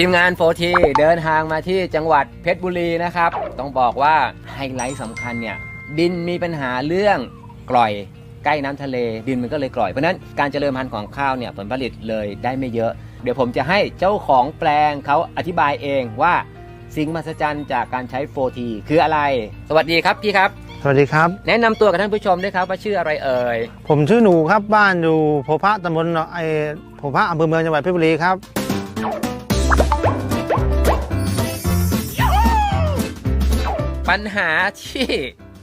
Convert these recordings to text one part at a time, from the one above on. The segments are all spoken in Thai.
ทีมงานโฟทีเดินทางมาที่จังหวัดเพชรบุรีนะครับ ต้องบอกว่าไฮไลท์สำคัญเนี่ย ดินมีปัญหาเรื่องกร่อยใกล้น้ำทะเลดินมันก็เลยกร่อย เพราะฉะนั้นการเจริญพันธุ์ของข้าวเนี่ยผลผลิตเลยได้ไม่เยอะ เดี๋ยวผมจะให้เจ้าของแปลงเขาอธิบายเองว่าสิ่งมหัศจรรย์จากการใช้โฟทีคืออะไร สวัสดีครับพี่ครับ สวัสดีครับ แนะนำตัวกับท่านผู้ชมด้วยครับว่าชื่ออะไรเอ่ยผมชื่อหนูครับบ้านอยู่โพพะตำบลไอโพพะอำเภอเมืองจังหวัดเพชรบุรีครับ ปัญหาที่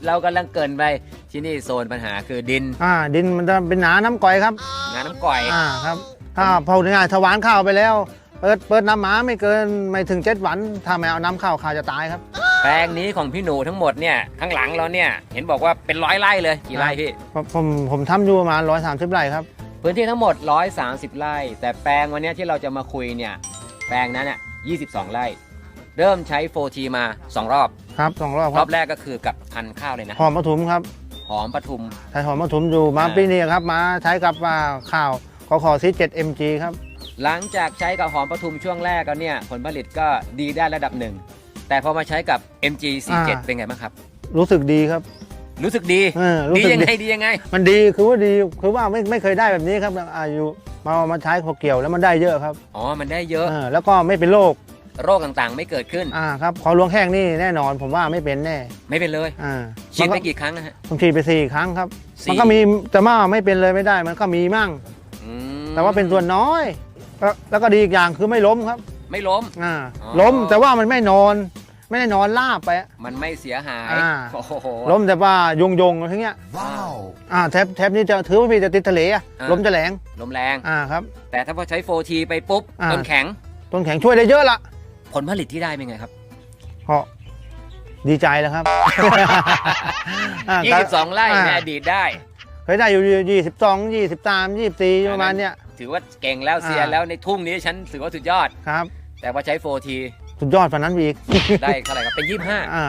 เรากำลังเกรินไปที่นี่โซนปัญหาคือดินอ่าดินมันจะเป็นหนาน้ำก่อยครับ งานน้ำก่อย อ่าครับถ้าพอง่ายๆถวานข้าวไปแล้ว เปิดเปิดน้ำหมาไม่เกินไม่ถึงเจ็ดวัน ถ้าไม่เอาน้ำเข้าข้าวจะตายครับ แปลงนี้ของพี่หนูทั้งหมดเนี่ยข้างหลังเราเนี่ยเห็นบอกว่าเป็นร้อยไร่เลยกี่ไร่พี่ ผมผมผมทำอยู่ประมาณร้อยสามสิบไร่ครับ พื้นที่ทั้งหมด 130 ไร่ แต่แปลงวันเนี้ยที่เราจะมาคุยเนี่ย แปลงนั้นเนี่ย22 ไร่ เริ่มใช้ 4T มา 2 รอบ ครับสองรอบรครัอบบแรกก็คือกับพันธุ์ข้าวเลยนะหอมปทุมครับหอมปทุม ใช้หอมปทุมอยู่มาอ่า ปีนี้ครับมาใช้กับว่าข้าวขอขอซีเจ็ดเอ็มจีครับหลังจากใช้กับหอมปทุมช่วงแรกแล้วเนี่ยผลผลิตก็ดีได้ระดับหนึ่งแต่พอมาใช้กับ MG47 อ่าเป็นไงบ้างครับ รู้สึกดีครับรู้สึกดี เออรู้ดีสึกยังดีไงดียังไง มันดีคือว่าดีคือว่าไม่ไม่เคยได้แบบนี้ครับอายุมามาใช้พอเกี่ยวแล้วมันได้เยอะครับอ๋อ มันได้เยอะ เออแล้วก็ไม่เป็นโรค โรคต่างๆ ไม่เกิดขึ้น อ่าครับขอลวงแห้งนี่แน่นอน ผมว่าไม่เป็นแน่ไม่เป็นเลยอ่าฉีดไปมันก็กี่ครั้งนะฮะ ผมฉีดไปสี่ครั้งครับ สี่ มันก็มีแต่ว่าไม่เป็นเลยไม่ได้ มันก็มีมั่ง อืมแต่ว่าเป็นส่วนน้อยแล้วแล้วก็ดีอีกอย่างคือไม่ล้มครับไม่ล้ม อ่าอ๋อ ล้มแต่ว่ามันไม่นอน ไม่ได้นอนลาบไปมันไม่เสียหายอ่า โอ้โห ล้มแต่ว่ายงยงๆอะไรเงี้ย Wow. อ่าแทบแทบนี้จะถือว่าพี่จะติดทะเลอะอ่า ล้มจะแหลงลมแรง อ่าครับ แต่ถ้าพอใช้ 4T ไปปุ๊บอ่า ต้นแข็งต้นแข็งช่วยได้เยอะละ ผลผลิตที่ได้เป็นไงครับ เพราะดีใจแล้วครับ อ่าก็22ไร่อ่าในอดีตได้ เคยได้อยู่ยี่สิบสองยี่สิบสามยี่สิบสี่ประมาณเนี้ย ถือว่าเก่งแล้วเซียนอ่า แล้วในทุ่งนี้ฉันถือว่าสุดยอด ครับ แต่พอใช้ 4T สุดยอดฝันนั้นอีก ได้เท่าไหร่ครับเป็นอ่า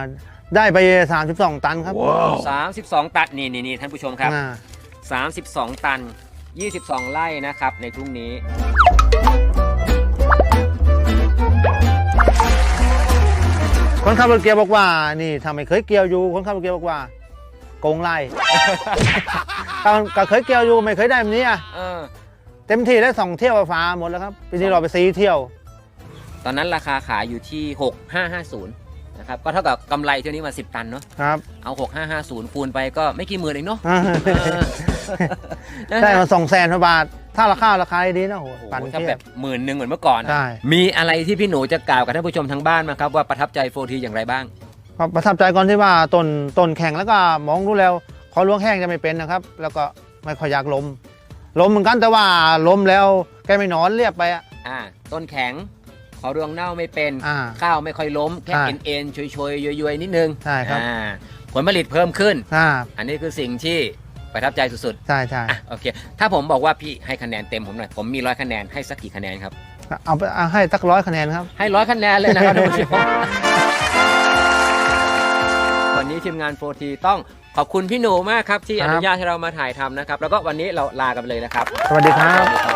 ได้ไปสามสิบสองตันครับ25 32 ตันนี่นี่นี่ท่านผู้ชมครับ อ่า32 ตัน 22 ไร่นะครับในทุ่งนี้ คนขับรถเกียร์บอกว่า นี่ทำไมเคยเกี่ยวอยู่ คนขับรถเกียร์บอกว่าโกงไล่ก็ก็เคยเกี่ยวอยู่ไม่เคยได้แบบนี้อะเออ เต็มที่ได้สองเที่ยวฟ้าหมดแล้วครับปีนี้เราไปซีเที่ยว ตอนนั้นราคาขายอยู่ที่ 6550นะครับ ก็เท่ากับกำไรเที่ยวนี้มา 10 ตันเนาะ ครับเอา 6550 คูณไปก็ไม่กี่หมื่นเองเนาะอ่าเออได้มาสองแสนบาท ถ้าราคาราคาดีนะโหโอ้โหปั่นถ้าเทีแบยบบหมื่นหนึ่งเหมือนเมื่อก่อนอะใช่ มีอะไรที่พี่หนูจะกล่าวกับท่านผู้ชมทางบ้านไหมาครับว่าประทับใจโฟทีอย่างไรบ้างก็ประทับใจก่อนที่ว่าต้นต้นแข็งแล้วก็มองดูแล้วขอล้วงแห้งจะไม่เป็นนะครับ แล้วก็ไม่ค่อยอยากล้มล้มเหมือนกันแต่ว่าล้มแล้วแกไม่นอนเรียบไปอะอ่า ต้นแข็งขอรวงเน่าไม่เป็น อ่าข้าวไม่ค่อยล้ม แค่ใช่เอ็นเอ็นๆชยๆย้วยๆนิดนึงใช่ครับ อ่าผลผลิตเพิ่มขึ้น อ่า อันนี้คือสิ่งที่ ประทับใจสุดใช่ใช่ๆ อะโอเค ถ้าผมบอกว่าพี่ให้คะแนนเต็มผมหน่อย ผมมีร้อยคะแนนให้สักกี่คะแนนครับ เอาไปเอาให้สักร้อยคะแนนครับ ให้ร้อยคะแนนเลยนะครับท่านผู้ชม วันนี้ทีมงานโฟทีต้องขอบคุณพี่หนูมากครับ ที่ครัอบนุญาตให้เรามาถ่ายทำนะครับ แล้วก็วันนี้เราลากันไปเลยนะครับ สวัสดีครับสวัสดีครับ